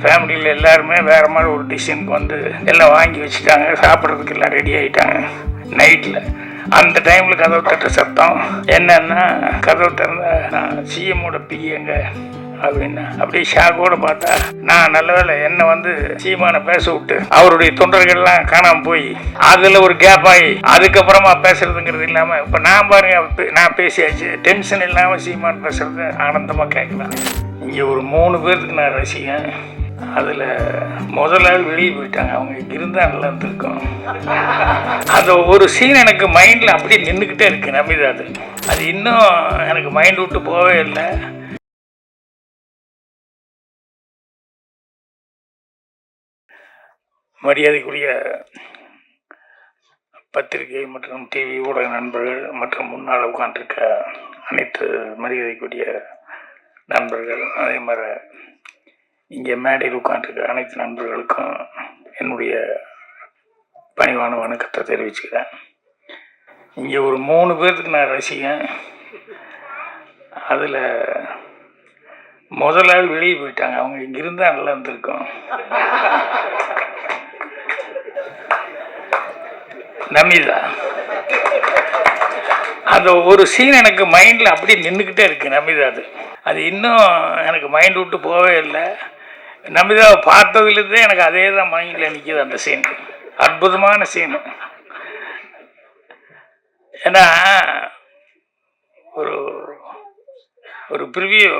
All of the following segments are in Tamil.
ஃபேமிலியில் எல்லாருமே வேறு மாதிரி ஒரு டிசைனுக்கு வந்து எல்லாம் வாங்கி வச்சுட்டாங்க. சாப்பிட்றதுக்கு எல்லாம் ரெடி ஆகிட்டாங்க நைட்டில் அந்த டைமில் கதவு தட்ட சத்தம் என்னன்னா கதவு திறந்த நான் சிஎம்மோட பிஏங்க அப்படின்னா. அப்படியே ஷாக்கோட பார்த்தா நான் நல்ல வேளை என்னை வந்து சீமான பேச விட்டு அவருடைய தொண்டர்கள்லாம் காணாமல் போய் அதில் ஒரு கேப் ஆகி அதுக்கப்புறமா பேசுறதுங்கிறது இல்லாமல் இப்போ நான் பாருங்க பே- நான் பேசியாச்சு. டென்ஷன் இல்லாமல் சீமான் பேசுறது ஆனந்தமாக கேட்கலாம். இங்கே ஒரு மூணு பேர்த்துக்கு நான் ரசிகன். அதில் முதல் ஆள் வெளியே போயிட்டாங்க. அவங்க இருந்தால் நல்லா இருந்திருக்கும். அந்த ஒரு சீன் எனக்கு மைண்ட்ல அப்படியே நின்றுக்கிட்டே இருக்கு நம்பிதா அது. அது இன்னும் எனக்கு மைண்ட் விட்டு போகவே இல்லை. மரியாதைக்குரிய பத்திரிகை மற்றும் டிவி ஊடக நண்பர்கள் மற்றும் முன்னால் உட்காந்துருக்க அனைத்து மரியாதைக்குரிய நண்பர்கள் அதே மாதிரி இங்கே மேடையில் உட்காந்துருக்க அனைத்து நண்பர்களுக்கும் என்னுடைய பணிவான வணக்கத்தை தெரிவிச்சுக்கிறேன். இங்கே ஒரு மூணு பேர்த்துக்கு நான் ரசிகன். அதில் முதல் ஆள் வெளியே போயிட்டாங்க. அவங்க இங்கே இருந்தால் நல்லா இருந்திருக்கும். நமிதா. அந்த ஒரு சீன் எனக்கு மைண்டில் அப்படியே நின்றுக்கிட்டே இருக்குது நமிதா அது. அது இன்னும் எனக்கு மைண்ட் விட்டு போகவே இல்லை. நமிதாவை பார்த்ததுலேருந்தே எனக்கு அதே தான் மைண்டில் நிற்கிது அந்த சீன் அற்புதமான சீன் ஏன்னா ஒரு ஒரு ப்ரிவியூ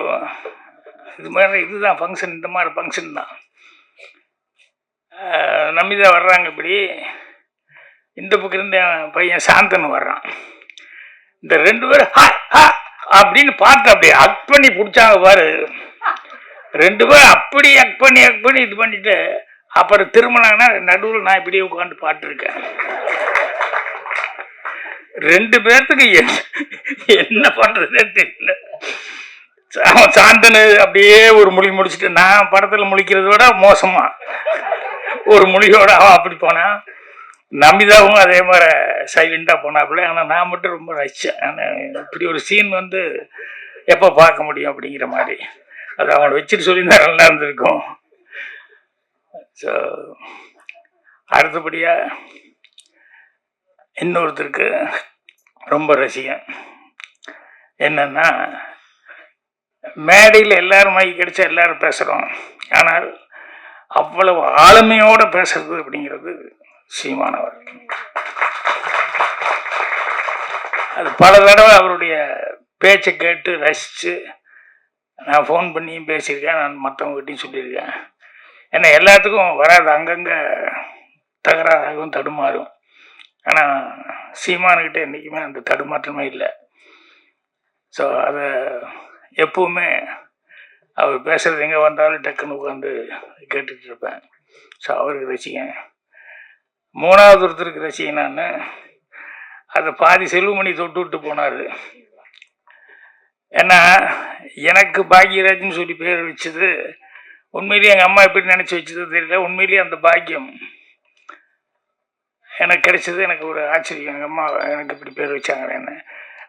இது மாதிரி இதுதான் ஃபங்க்ஷன் இந்த மாதிரி ஃபங்க்ஷன் தான். நமிதா வர்றாங்க இப்படி. இந்த பக்கம் இருந்து என் பையன் சாந்தன் வர்றான். இந்த ரெண்டு பேரும் அப்படின்னு பார்த்து அப்படியே அக் பண்ணி பிடிச்சாங்க பாரு. ரெண்டு பேரும் அப்படி எக் பண்ணி எக் பண்ணி இது பண்ணிட்டு அப்புறம் திருமணம்னா நடுவில் நான் இப்படியே உட்காந்து பாட்டுருக்கேன். ரெண்டு பேர்த்துக்கு என்ன- பண்றதே தெரியல. அவன் சாந்தனு அப்படியே ஒரு மொழி முடிச்சுட்டு நான் படத்தில் முழிக்கிறத விட மோசமா. ஒரு மொழியோட அவன் அப்படி போனான் நம்பிதாவும் அதே மாதிரி சைலண்டாக போனாப்புல. ஆனால் நான் மட்டும் ரொம்ப ரசித்தேன் ஆனால் இப்படி ஒரு சீன் வந்து எப்போ பார்க்க முடியும் அப்படிங்கிற மாதிரி. அது அவனை வச்சுட்டு சொல்லியிருந்தா நல்லா இருந்திருக்கும். ஸோ அடுத்தபடியாக இன்னொருத்தருக்கு ரொம்ப ரசிகம். என்னன்னா மேடையில் எல்லாரும் மைக்கு கிடைச்சா எல்லாரும் பேசுகிறோம் ஆனால் அவ்வளவு ஆளுமையோட பேசுறது அப்படிங்கிறது சீமானவர் அது பல தடவை அவருடைய பேச்சை கேட்டு ரசித்து நான் ஃபோன் பண்ணியும் பேசியிருக்கேன் நான் மற்றவங்ககிட்டையும் சொல்லியிருக்கேன். ஏன்னா எல்லாத்துக்கும் வராது அங்கங்கே தகராறாகவும் தடுமாறும். ஆனால் சீமானுக்கிட்ட என்றைக்குமே அந்த தடுமாற்றமே இல்லை. ஸோ அதை எப்பவுமே அவர் பேசுகிறது எங்கே வந்தாலும் டக்குன்னு உட்காந்து கேட்டுட்டு இருப்பேன். ஸோ அவருக்கு ரசிகன். மூணாவது ஒருத்தருக்கு ரசிகன் அதை பாதி செல்வமணி தொட்டு விட்டு போனார். ஏன்னா எனக்கு பாக்யராஜ்னு சொல்லி பேர் வச்சது உண்மையிலேயே எங்கள் அம்மா எப்படி நினச்சி வச்சது தெரியல. உண்மையிலேயே அந்த பாக்கியம் எனக்கு கிடைச்சது. எனக்கு ஒரு ஆச்சரியம். எங்கள் அம்மா எனக்கு இப்படி பேர் வச்சாங்களேன்னு.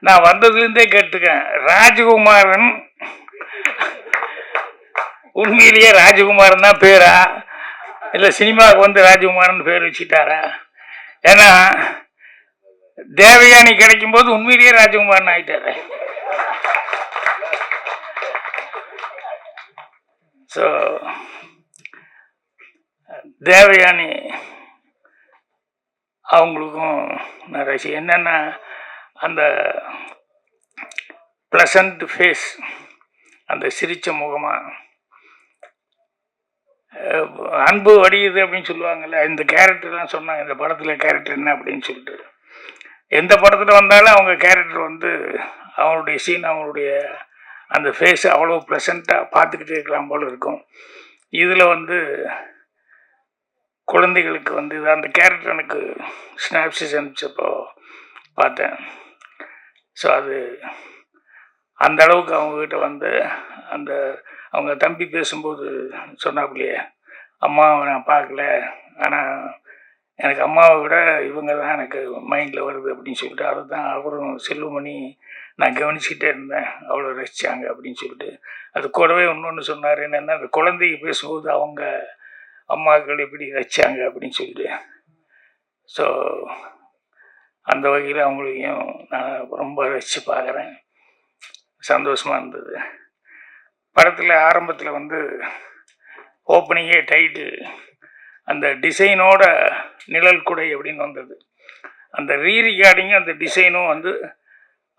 நான் வந்ததுலேருந்தே கேட்டுக்கேன். ராஜகுமாரன் உண்மையிலேயே ராஜகுமாரன் தான் பேரா? இல்லை சினிமாவுக்கு வந்து ராஜகுமாரன் பேர் வச்சுட்டாரா ஏன்னா தேவயானி கிடைக்கும் போது உண்மையிலேயே ராஜகுமாரன் ஆகிட்டாரு ஸோ தேவயானி அவங்களுக்கும் நான் ரசி என்னென்னா அந்த ப்ளசண்ட் ஃபேஸ் அந்த சிரித்த முகமாக அன்பு வடியுது அப்படின்னு சொல்லுவாங்கல்ல இந்த கேரக்டர்லாம் சொன்னாங்க இந்த படத்தில் கேரக்டர் என்ன அப்படின்னு சொல்லிட்டு. எந்த படத்தில் வந்தாலும் அவங்க கேரக்டர் வந்து அவங்களுடைய சீன் அவங்களுடைய அந்த ஃபேஸ் அவ்வளோ ப்ளசண்ட்டாக பார்த்துக்கிட்டே இருக்கலாம் போல் இருக்கும். இதில் வந்து குழந்தைகளுக்கு வந்து இது அந்த கேரக்டர் எனக்கு ஸ்னாப்சிஸ் அனுப்பிச்சப்போ பார்த்தேன். ஸோ அது அந்த அளவுக்கு அவங்கக்கிட்ட வந்து அந்த அவங்க தம்பி பேசும்போது சொன்னாப்புலையே அம்மாவை நான் பார்க்கல. ஆனால் எனக்கு அம்மாவை விட இவங்க தான் எனக்கு மைண்டில் வருது அப்படின்னு சொல்லிட்டு அதை தான் அவரும் செல்வமணி நான் கவனிச்சுக்கிட்டே இருந்தேன். அவ்வளோ ரசித்தாங்க அப்படின்னு சொல்லிட்டு. அது கூடவே இன்னொன்று சொன்னார் என்னென்னா அந்த குழந்தைக்கு பேசும்போது அவங்க அம்மாக்கள் எப்படி ரசித்தாங்க அப்படின்னு சொல்லிட்டு. ஸோ அந்த வகையில் அவங்களையும் நான் ரொம்ப ரசித்து பார்க்குறேன். சந்தோஷமாக இருந்தது. படத்தில் ஆரம்பத்தில் வந்து ஓப்பனிங்கே டைட்டு அந்த டிசைனோட நிழல் குடை அப்படின்னு வந்தது. அந்த ரீ ரிகார்டிங்கும் அந்த டிசைனும் வந்து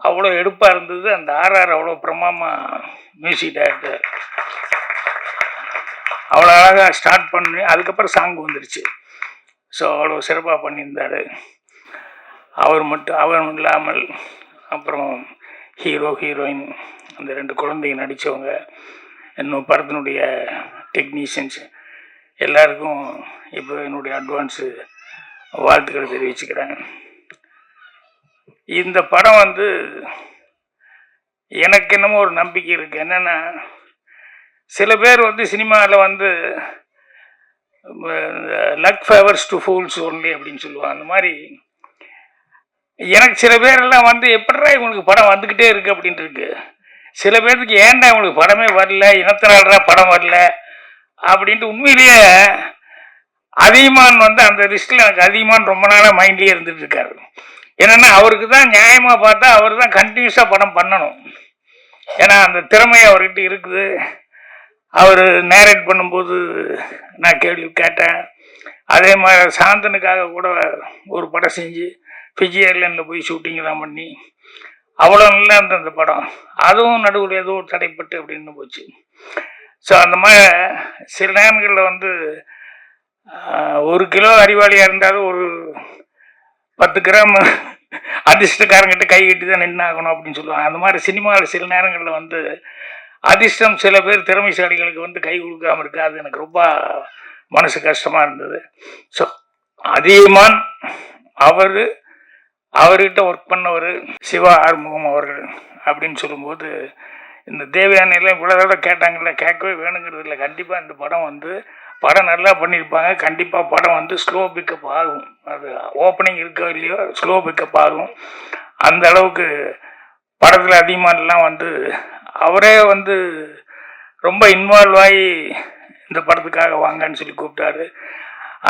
அவ்வளோ எடுப்பாக இருந்தது. அந்த ஆர்ஆர் அவ்வளோ பிரமாமாக மியூசிக் டைரக்டர் அவ்வளோ அழகாக ஸ்டார்ட் பண்ணி அதுக்கப்புறம் சாங் வந்துருச்சு. ஸோ அவ்வளோ சிறப்பாக பண்ணியிருந்தார். அவர் மட்டும் அவர் இல்லாமல் அப்புறம் ஹீரோ ஹீரோயின் அந்த ரெண்டு குழந்தைங்க நடித்தவங்க இன்னும் படத்தினுடைய டெக்னீஷியன்ஸ் எல்லாருக்கும் இப்போ என்னுடைய அட்வான்ஸு வாழ்த்துக்களை தெரிவிச்சுக்கிறேன். இந்த படம் வந்து எனக்கு என்னமோ ஒரு நம்பிக்கை இருக்குது என்னென்னா சில பேர் வந்து சினிமாவில் வந்து luck favours to fools only அப்படின்னு சொல்லுவாங்க. அந்த மாதிரி எனக்கு சில பேரெல்லாம் வந்து எப்படா இவங்களுக்கு படம் வந்துக்கிட்டே இருக்குது அப்படின்ட்டு இருக்கு. சில பேர்த்துக்கு ஏன்டா இவங்களுக்கு படமே வரல? இனத்தினால்டா படம் வரல? அப்படின்ட்டு உண்மையிலேயே அதிகமான் வந்து அந்த லிஸ்ட்டில் எனக்கு அதிகமான் ரொம்ப நாளாக மைண்ட்லேயே இருந்துகிட்டு இருக்காரு. என்னென்னா அவருக்கு தான் நியாயமாக பார்த்தா அவர் தான் கண்டினியூஸாக படம் பண்ணணும். ஏன்னா அந்த திறமை அவர்கிட்ட இருக்குது. அவர் நேரேட் பண்ணும்போது நான் கேள்வி கேட்டேன். அதே மாதிரி சாந்தனுக்காக கூட ஒரு படம் செஞ்சு ஃபிஜி ஏர்லைனில் போய் ஷூட்டிங்லாம் பண்ணி அவ்வளோ நல்லா இருந்த அந்த படம். அதுவும் நடுவில் ஏதோ தடைப்பட்டு அப்படின்னு போச்சு. ஸோ அந்த மாதிரி சில நேரங்களில் வந்து ஒரு கிலோ அறிவாளியாக இருந்தாலும் ஒரு பத்து கிராம் அதிர்ஷ்டக்காரங்கிட்ட கை கட்டி தான் நின்று ஆகணும் அப்படின்னு சொல்லுவாங்க. அந்த மாதிரி சினிமாவில் சில நேரங்களில் வந்து அதிர்ஷ்டம் சில பேர் திறமைசாலிகளுக்கு வந்து கை கொடுக்காம இருக்காது. அது எனக்கு ரொம்ப மனசு கஷ்டமாக இருந்தது. ஸோ அதியமான் அவர் அவர்கிட்ட ஒர்க் பண்ணவர் சிவா ஆறுமுகம் அவர்கள் அப்படின்னு சொல்லும்போது இந்த தேவயானையெல்லாம் இவ்வளோ தடவை கேட்டாங்கல்ல கேட்கவே வேணுங்கிறது இல்லை. கண்டிப்பாக இந்த படம் வந்து படம் நல்லா பண்ணியிருப்பாங்க. கண்டிப்பாக படம் வந்து ஸ்லோ பிக்கப் ஆகும். அது ஓப்பனிங் இருக்கோ இல்லையோ ஸ்லோ பிக்கப் ஆகும். அந்த அளவுக்கு படத்தில் அதிகமானலாம் வந்து அவரே வந்து ரொம்ப இன்வால்வ் ஆகி இந்த படத்துக்காக வாங்கன்னு சொல்லி கூப்பிட்டாரு.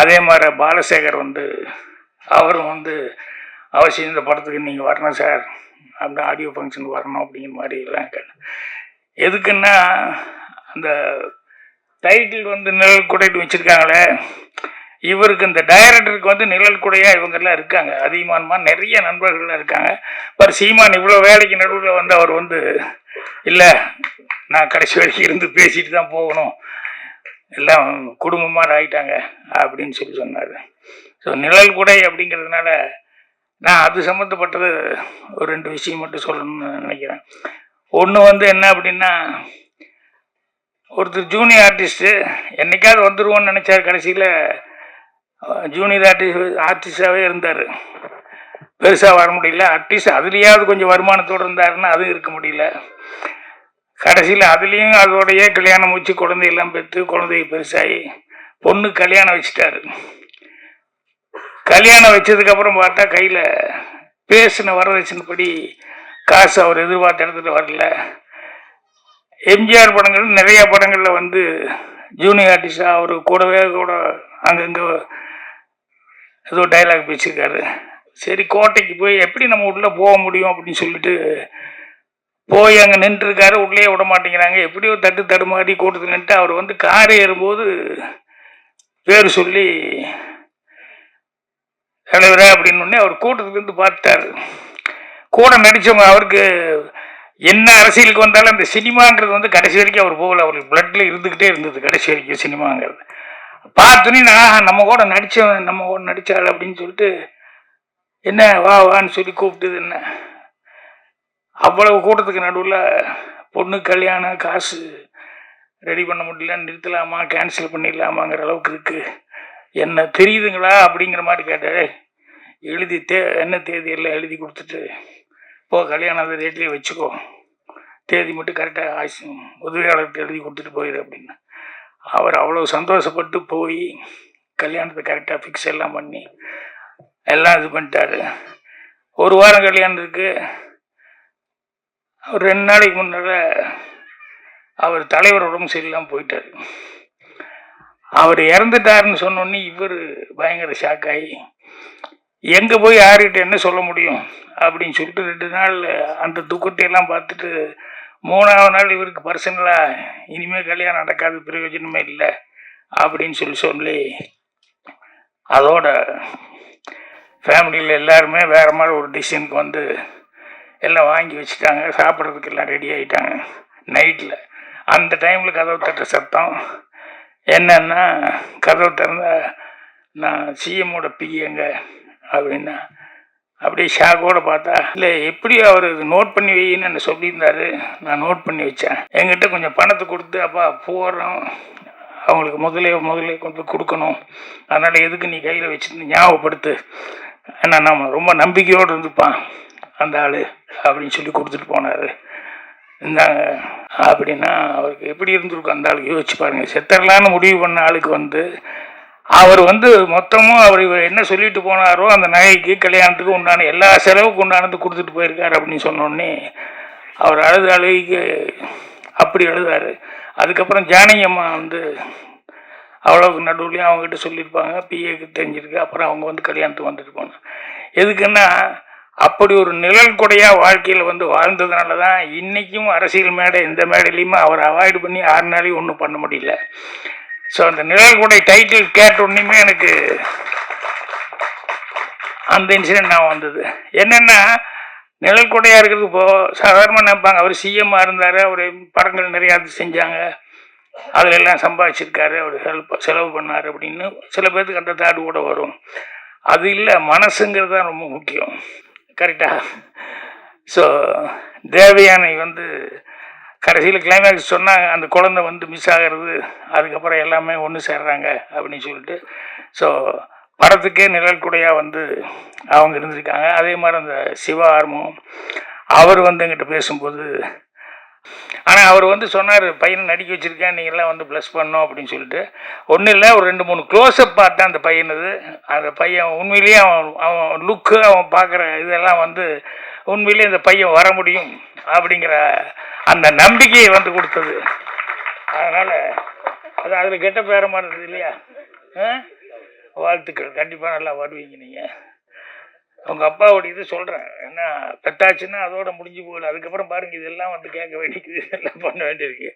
அதே மாதிரி பாலசேகர் வந்து அவரும் வந்து அவசியம் இந்த படத்துக்கு நீங்கள் வரணும் சார். அப்படி ஆடியோ ஃபங்க்ஷனுக்கு வரணும் அப்படிங்கிற மாதிரி எல்லாம் கேட்டேன் எதுக்குன்னா அந்த டைட்டில் வந்து நிழல் குடைட்டு வச்சுருக்காங்களே இவருக்கு இந்த டைரக்டருக்கு வந்து நிழல் குடையாக இவங்கெல்லாம் இருக்காங்க. அதிகமானமா நிறைய நண்பர்கள்லாம் இருக்காங்க. பர் சீமான் இவ்வளோ வேலைக்கு நடுவில் வந்து அவர் வந்து இல்லை நான் கடைசி வரைக்கும் இருந்து பேசிட்டு தான் போகணும். எல்லாம் குடும்பமாக ஆயிட்டாங்க அப்படின்னு சொல்லி சொன்னார். ஸோ நிழல் குடை அப்படிங்கிறதுனால நான் அது சம்மந்தப்பட்டது ஒரு ரெண்டு விஷயம் மட்டும் சொல்லணும்னு நினைக்கிறேன். ஒன்று வந்து என்ன அப்படின்னா ஒருத்தர் ஜூனியர் ஆர்டிஸ்ட்டு என்னைக்காவது வந்துடுவோன்னு நினச்சார் கடைசியில் ஜூனியர் ஆர்டிஸ்ட் ஆர்டிஸ்டாகவே இருந்தார். பெருசாக வர முடியல. அட்லீஸ்ட் அதுலேயாவது கொஞ்சம் வருமானத்தோடு இருந்தாருன்னா அதுவும் இருக்க முடியல. கடைசியில் அதுலேயும் அதோடையே கல்யாணம் வச்சு குழந்தையெல்லாம் பெற்று குழந்தைய பெருசாகி பொண்ணு கல்யாணம் வச்சுட்டாரு. கல்யாணம் வச்சதுக்கப்புறம் பார்த்தா கையில் பேசின வரதட்சணைப்படி காசு அவர் எதிர்பார்த்த இடத்துல வரல. எம்ஜிஆர் படங்கள் நிறைய படங்களில் வந்து ஜூனியர் ஆர்டிஸ்டாக அவர் கூடவே கூட அங்கங்கே ஏதோ டைலாக் பேசியிருக்காரு. சரி கோட்டைக்கு போய் எப்படி நம்ம உள்ளே போக முடியும் அப்படின்னு சொல்லிட்டு போய் அங்கே நின்றுருக்காரு. உள்ளே விட மாட்டேங்கிறாங்க. எப்படியோ தட்டு தடுமாறி கூட்டத்தில் நின்று அவர் வந்து கார் ஏறும்போது பேர் சொல்லி தலைவர் அப்படின்னு உடனே அவர் கூட்டத்துலேருந்து பார்த்தார் கூட நடித்தவங்க அவருக்கு என்ன அரசியலுக்கு வந்தாலும் அந்த சினிமாங்கிறது வந்து கடைசி வரைக்கும் அவர் போகல. அவருக்கு பிளட்ல இருந்துக்கிட்டே இருந்தது கடைசி வரைக்கும் சினிமாங்கிறது. பார்த்தோன்னே நான் நம்ம கூட நடித்தவன் நம்ம கூட நடித்தாள் அப்படின்னு சொல்லிட்டு என்ன வா வான்னு சொல்லி கூப்பிட்டது என்ன? அவ்வளவு கூட்டத்துக்கு நடுவில் பொண்ணு கல்யாணம் காசு ரெடி பண்ண முடியல. நிறுத்தலாமா? கேன்சல் பண்ணிடலாமாங்கிற அளவுக்கு இருக்குது என்ன தெரியுதுங்களா? அப்படிங்கிற மாதிரி கேட்டாரு. எழுதி தே என்ன தேதியெல்லாம் எழுதி கொடுத்துட்டு போ கல்யாணம் அந்த டேட்லேயே வச்சுக்கோ. தேதி மட்டும் கரெக்டாக ஆசி உதவியாளர்கிட்ட எழுதி கொடுத்துட்டு போயிடு அப்படின்னு. அவர் அவ்வளோ சந்தோஷப்பட்டு போய் கல்யாணத்தை கரெக்டாக ஃபிக்ஸ் எல்லாம் பண்ணி எல்லாம் இது பண்ணிட்டாரு. ஒரு வாரம் கல்யாணம் இருக்குது அவர் ரெண்டு நாளைக்கு முன்னால் அவர் தலைவர் உடம்பு சரியில்லாமல் போயிட்டார். அவர் இறந்துட்டாருன்னு சொன்னோன்னே இவர் பயங்கர ஷாக் ஆகி எங்கே போய் யார்கிட்ட என்ன சொல்ல முடியும்? அப்படின்னு சொல்லிட்டு ரெண்டு நாள் அந்த துக்கத்தையெல்லாம் பார்த்துட்டு மூணாவது நாள் இவருக்கு பர்சனலாக இனிமேல் கல்யாணம் நடக்காது பிரயோஜனமே இல்லை அப்படின்னு சொல்லி சொல்லி அதோட ஃபேமிலியில் எல்லாருமே வேறு மாதிரி ஒரு டிசிஷனுக்கு வந்து எல்லாம் வாங்கி வச்சுட்டாங்க சாப்பிட்றதுக்கு எல்லாம் ரெடி ஆகிட்டாங்க நைட்டில் அந்த டைமில் கதவு தட்ட சத்தம் என்னன்னா கதவு திறந்த நான் சிஎம்மோட பிஏங்க அப்படின்னா அப்படியே ஷாக்கோட பார்த்தா இல்லை எப்படி அவர் இது நோட் பண்ணி வையின்னு என்ன சொல்லியிருந்தாரு. நான் நோட் பண்ணி வச்சேன். என்கிட்ட கொஞ்சம் பணத்தை கொடுத்து அப்பா போடுறோம் அவங்களுக்கு முதலே முதலே கொண்டு போய் கொடுக்கணும். அதனால் எதுக்கு நீ கையில் வச்சுருந்து ஞாபகப்படுத்து. ஏன்னா நம்ம ரொம்ப நம்பிக்கையோடு இருந்துப்பான் அந்த ஆள் அப்படின்னு சொல்லி கொடுத்துட்டு போனார். இந்தாங்க அப்படின்னா அவருக்கு எப்படி இருந்திருக்கும் அந்த ஆளுக்கு? யோசிச்சு பாருங்கள் செத்தரலான்னு முடிவு பண்ண ஆளுக்கு வந்து அவர் வந்து மொத்தமும் அவர் இவர் என்ன சொல்லிட்டு போனாரோ அந்த நகைக்கு கல்யாணத்துக்கு உண்டான எல்லா செலவுக்கு உண்டானது கொடுத்துட்டு போயிருக்காரு அப்படின்னு சொன்னோடனே அவர் அழுது அழுகைக்கு அப்படி எழுதாரு அதுக்கப்புறம் ஜானகி அம்மா வந்து அவ்வளோக்கு நடுவுலையும் அவங்ககிட்ட சொல்லியிருப்பாங்க. பிஏக்கு தெரிஞ்சிருக்கு. அப்புறம் அவங்க வந்து கல்யாணத்துக்கு வந்துட்டு போனாங்க. எதுக்குன்னா அப்படி ஒரு நிழல் கொடையாக வாழ்க்கையில் வந்து வாழ்ந்ததுனால தான் இன்றைக்கும் அரசியல் மேடை எந்த மேடையிலையுமே அவர் அவாய்டு பண்ணி ஆறு நாளையும் ஒன்றும் பண்ண முடியல. ஸோ அந்த நிழல்குடை டைட்டில் கேட்ட உடனேயுமே எனக்கு அந்த இன்சிடென்ட் நான் வந்தது. என்னென்னா நிழல் கொடையாக இருக்கிறது இப்போ சாதாரணமாக நினைப்பாங்க. அவர் சிஎம்மாக இருந்தார் அவர் படங்கள் நிறையா செஞ்சாங்க. அதில் எல்லாம் சம்பாதிச்சிருக்காரு அவர் ஹெல்ப் செலவு பண்ணார் அப்படின்னு சில பேர்த்துக்கு அந்த தாடு கூட வரும். அது இல்லை மனசுங்கிறது தான் ரொம்ப முக்கியம். கரெக்டாக ஸோ தேவயானை வந்து கடைசியில் கிளைமேக்ஸ் சொன்னாங்க அந்த குழந்தை வந்து மிஸ் ஆகிறது அதுக்கப்புறம் எல்லாமே ஒன்று சேர்றாங்க அப்படின்னு சொல்லிட்டு. ஸோ படத்துக்கே நிழல் குடையாக வந்து அவங்க இருந்திருக்காங்க. அதே மாதிரி அந்த சிவா ஆர்மம் அவர் வந்து எங்கிட்ட பேசும்போது ஆனால் அவர் வந்து சொன்னார் பையனை நடிக்க வச்சுருக்கேன் நீங்கள்லாம் வந்து ப்ளஸ் பண்ணோம் அப்படின்னு சொல்லிட்டு. ஒன்றும் இல்லை ஒரு ரெண்டு மூணு க்ளோஸ்அப் பார்த்தேன் அந்த பையனது அந்த பையன் உண்மையிலேயே அவன் அவன் லுக்கு அவன் பார்க்குற இதெல்லாம் வந்து உண்மையிலேயே இந்த பையன் வர முடியும். அப்படிங்கிற அந்த நம்பிக்கையை வந்து கொடுத்தது. அதனால் அது அதில் கெட்ட பேரமானது இருந்தது இல்லையா? வாழ்த்துக்கள். கண்டிப்பாக நல்லா வருவீங்க நீங்கள் உங்கள் அப்பாவோட இது சொல்கிறேன் ஏன்னா பெத்தாச்சுன்னா அதோட முடிஞ்சு போகல. அதுக்கப்புறம் பாருங்க இதெல்லாம் வந்து கேட்க வேண்டியது எல்லாம் பண்ண வேண்டியிருக்கு.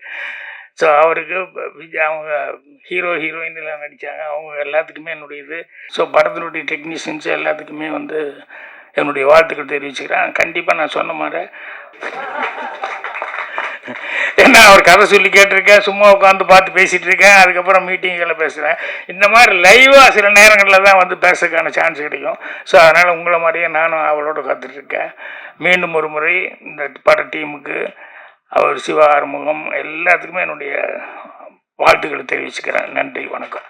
ஸோ அவருக்கு விஜய் அவங்க ஹீரோ ஹீரோயின் எல்லாம் நடித்தாங்க அவங்க எல்லாத்துக்குமே என்னுடைய இது. ஸோ படத்தினுடைய டெக்னீஷியன்ஸ் எல்லாத்துக்குமே வந்து என்னுடைய வாழ்த்துக்கள் தெரிவிச்சுக்கிறேன். கண்டிப்பாக நான் சொன்ன மாதிரி என்ன அவர் கதை சொல்லி கேட்டிருக்கேன் சும்மா உட்காந்து பார்த்து பேசிகிட்டு இருக்கேன் அதுக்கப்புறம் மீட்டிங்கில் பேசுகிறேன் இந்த மாதிரி லைவாக சில நேரங்களில் தான் வந்து பேசுறதுக்கான சான்ஸ் கிடைக்கும். ஸோ அதனால் உங்களை மாதிரியே நானும் அவளோட காத்துட்ருக்கேன் மீண்டும் ஒரு முறை இந்த பட டீமுக்கு அவர் சிவா ஆறுமுகம் எல்லாத்துக்குமே என்னுடைய வாழ்த்துக்களை தெரிவிச்சுக்கிறேன். நன்றி வணக்கம்.